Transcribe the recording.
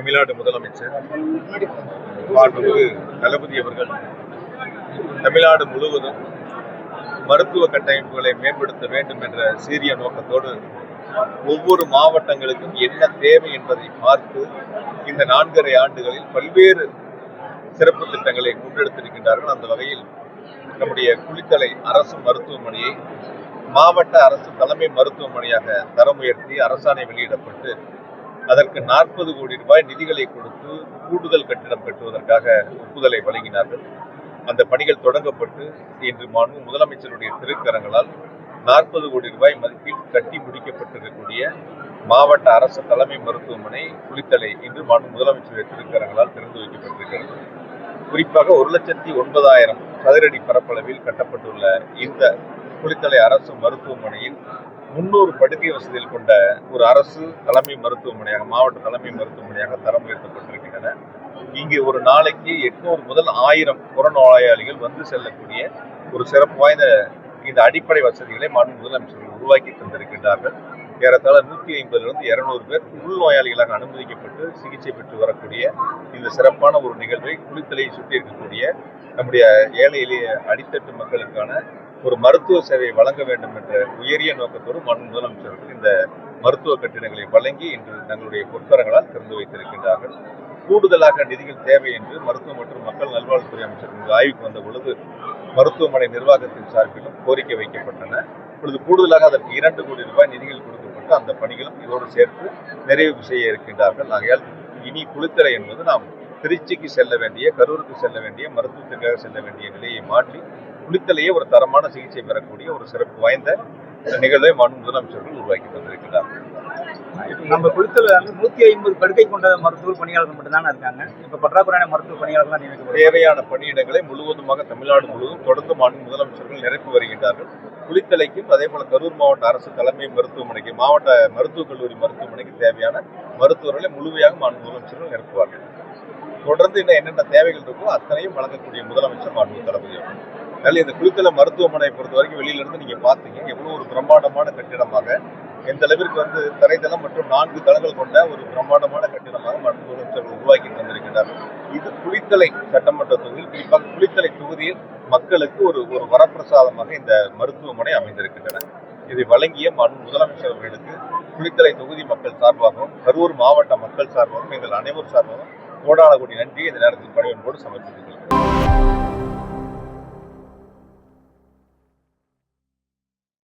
தமிழ்நாடு முதலமைச்சர் மாண்புமிகு தளபதி அவர்கள் தமிழ்நாடு முழுவதும் மருத்துவ கட்டமைப்புகளை மேம்படுத்த வேண்டும் என்ற சீரிய நோக்கத்தோடு ஒவ்வொரு மாவட்டங்களுக்கும் என்ன தேவை என்பதை பார்த்து இந்த நான்கரை ஆண்டுகளில் பல்வேறு சிறப்பு திட்டங்களை முன்னெடுத்திருக்கின்றார்கள். அந்த வகையில் நம்முடைய குளித்தலை அரசு மருத்துவமனையை மாவட்ட அரசு தலைமை மருத்துவமனையாக தரம் உயர்த்தி அரசாணை வெளியிடப்பட்டு அதற்கு நாற்பது கோடி ரூபாய் நிதிகளை கொடுத்து கூடுதல் கட்டிடம் கட்டுவதற்காக ஒப்புதலை வழங்கினார்கள். அந்த பணிகள் தொடங்கப்பட்டு இன்று மாண்பு முதலமைச்சருடைய திருக்கரங்களால் நாற்பது கோடி ரூபாய் மதிப்பில் கட்டி முடிக்கப்பட்டிருக்கக்கூடிய மாவட்ட அரசு தலைமை மருத்துவமனை குளித்தலை இன்று மாண்பு முதலமைச்சருடைய திருக்கரங்களால் திறந்து வைக்கப்பட்டிருக்கிறது. குறிப்பாக ஒரு லட்சத்தி ஒன்பதாயிரம் சதுரடி பரப்பளவில் கட்டப்பட்டுள்ள இந்த குளித்தலை அரசு மருத்துவமனையில் முன்னூறு படுக்கை வசதியில் கொண்ட ஒரு அரசு தலைமை மருத்துவமனையாக மாவட்ட தலைமை மருத்துவமனையாக தரம் உயர்த்தப்பட்டிருக்கின்றன இங்கு ஒரு நாளைக்கு எட்நூறு முதல் ஆயிரம் புறநோயாளிகள் வந்து செல்லக்கூடிய ஒரு சிறப்பு வாய்ந்த இந்த அடிப்படை வசதிகளை மாநில முதலமைச்சர்கள் உருவாக்கி தந்திருக்கின்றார்கள். ஏறத்தாழ நூற்றி ஐம்பதுலேருந்து இருநூறு பேர் உள்நோயாளிகளாக அனுமதிக்கப்பட்டு சிகிச்சை பெற்று வரக்கூடிய இந்த சிறப்பான ஒரு நிகழ்வை குளித்தலையை சுற்றி இருக்கக்கூடிய நம்முடைய ஏழை எளிய அடித்தட்டு மக்களுக்கான ஒரு மருத்துவ சேவை வழங்க வேண்டும் என்ற உயரிய நோக்கத்தோடு மாநில முதலமைச்சர்கள் இந்த மருத்துவ கட்டிடங்களை வழங்கி இன்று தங்களுடைய பொற்கரங்களால் திறந்து வைத்திருக்கின்றார்கள். கூடுதலாக நிதிகள் தேவை என்று மருத்துவ மற்றும் மக்கள் நல்வாழ்வுத்துறை அமைச்சர் இங்கு ஆய்வுக்கு வந்த பொழுது மருத்துவமனை நிர்வாகத்தின் சார்பிலும் கோரிக்கை வைக்கப்பட்டன. இப்பொழுது கூடுதலாக அதற்கு இரண்டு கோடி ரூபாய் நிதிகள் கொடுக்கப்பட்டு அந்த பணிகளும் இதோடு சேர்த்து நிறைவு செய்ய இருக்கின்றார்கள். ஆகையால் இனி குளித்தலை என்பது நாம் திருச்சிக்கு செல்ல வேண்டிய கரூருக்கு செல்ல வேண்டிய மருத்துவத்திற்காக செல்ல வேண்டிய நிலையை மாற்றி குளித்தலையே ஒரு தரமான சிகிச்சை பெறக்கூடிய ஒரு சிறப்பு வாய்ந்த நிகழ்வை மாநில முதலமைச்சர்கள் உருவாக்கி தந்திருக்கிறார்கள் நம்ம குளித்தல வந்து நூத்தி ஐம்பது படுக்கை கொண்ட மருத்துவ பணியாளர்கள் மட்டும்தானே இருக்காங்க. இப்ப பற்றாக்குறையான மருத்துவ பணியாளர்கள் தான் தேவையான பணியிடங்களை முழுவதுமாக தமிழ்நாடு முழுவதும் தொடர்ந்து மாநில முதலமைச்சர்கள் நிரப்பி வருகின்றார்கள். குளித்தலைக்கும் அதே போல கரூர் மாவட்ட அரசு தலைமை மருத்துவமனைக்கு மாவட்ட மருத்துவக் கல்லூரி மருத்துவமனைக்கு தேவையான மருத்துவர்களை முழுமையாக மாநில முதலமைச்சர்கள் நிரப்புவார்கள். தொடர்ந்து இன்னும் என்னென்ன தேவைகள் இருக்கோ அத்தனையும் வழங்கக்கூடிய முதலமைச்சர் மாண்பு தளபதி அவர்கள். அதனால இந்த குளித்தல மருத்துவமனையை பொறுத்த வரைக்கும் வெளியில இருந்து நீங்க பாத்தீங்க எவ்வளவு ஒரு பிரம்மாண்டமான கட்டிடமாக எந்த அளவிற்கு வந்து தரைத்தளம் மற்றும் நான்கு தளங்கள் கொண்ட ஒரு பிரம்மாண்டமான கட்டிடமாக மாண்பு முதலமைச்சர்கள் உருவாக்கி தந்திருக்கிறார்கள் இது குளித்தலை சட்டமன்ற தொகுதியில் குறிப்பாக குளித்தலை தொகுதியில் மக்களுக்கு ஒரு ஒரு வரப்பிரசாதமாக இந்த மருத்துவமனை அமைந்திருக்கின்றன. இதை வழங்கிய மாண்பு முதலமைச்சர் அவர்களுக்கு குளித்தலை தொகுதி மக்கள் சார்பாகவும் கரூர் மாவட்ட மக்கள் சார்பாகவும் எங்கள் அனைவர் சார்பாகவும் கோடான கோடி நன்றியை இந்த நேரத்தில் பணிவன்போடு சமர்ப்பித்துக் கொள்கிறேன்.